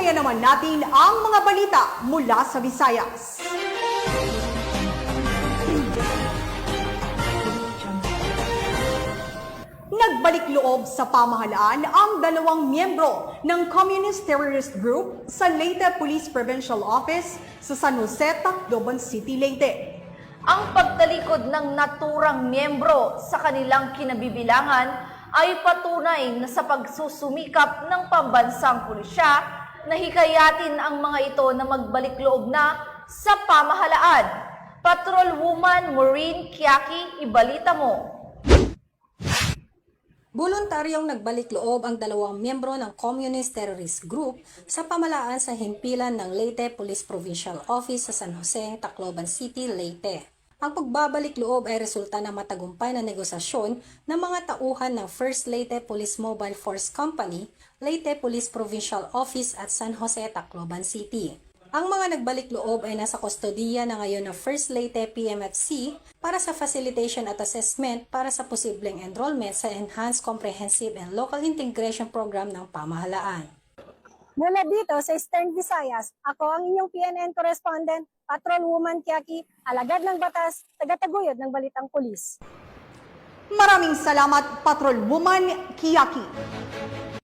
Ugnayan naman natin ang mga balita mula sa Visayas. Nagbalik loob sa pamahalaan ang dalawang miyembro ng Communist Terrorist Group sa Leyte Police Provincial Office sa San Jose, Tacloban City, Leyte. Ang pagtalikod ng naturang miyembro sa kanilang kinabibilangan ay patunay na sa pagsusumikap ng pambansang pulisya na hikayatin ang mga ito na magbalik loob na sa pamahalaan. Patrolwoman Maureen Kiaki, ibalita mo. Voluntaryong nagbalik loob ang dalawang miyembro ng Communist Terrorist Group sa pamalaan sa himpilan ng Leyte Police Provincial Office sa San Jose, Tacloban City, Leyte. Ang pagbabalik loob ay resulta ng matagumpay na negosasyon ng mga tauhan ng First Leyte Police Mobile Force Company, Leyte Police Provincial Office at San Jose, Tacloban City. Ang mga nagbalik loob ay nasa kustodiya na ngayon ng First Leyte PMFC para sa facilitation at assessment para sa posibleng enrollment sa Enhanced Comprehensive and Local Integration Program ng pamahalaan. Mula dito sa Eastern Visayas, ako ang inyong PNN correspondent, Patrolwoman Kiaki, alagad ng batas, tagataguyod ng Balitang Pulis. Maraming salamat, Patrolwoman Kiyaki.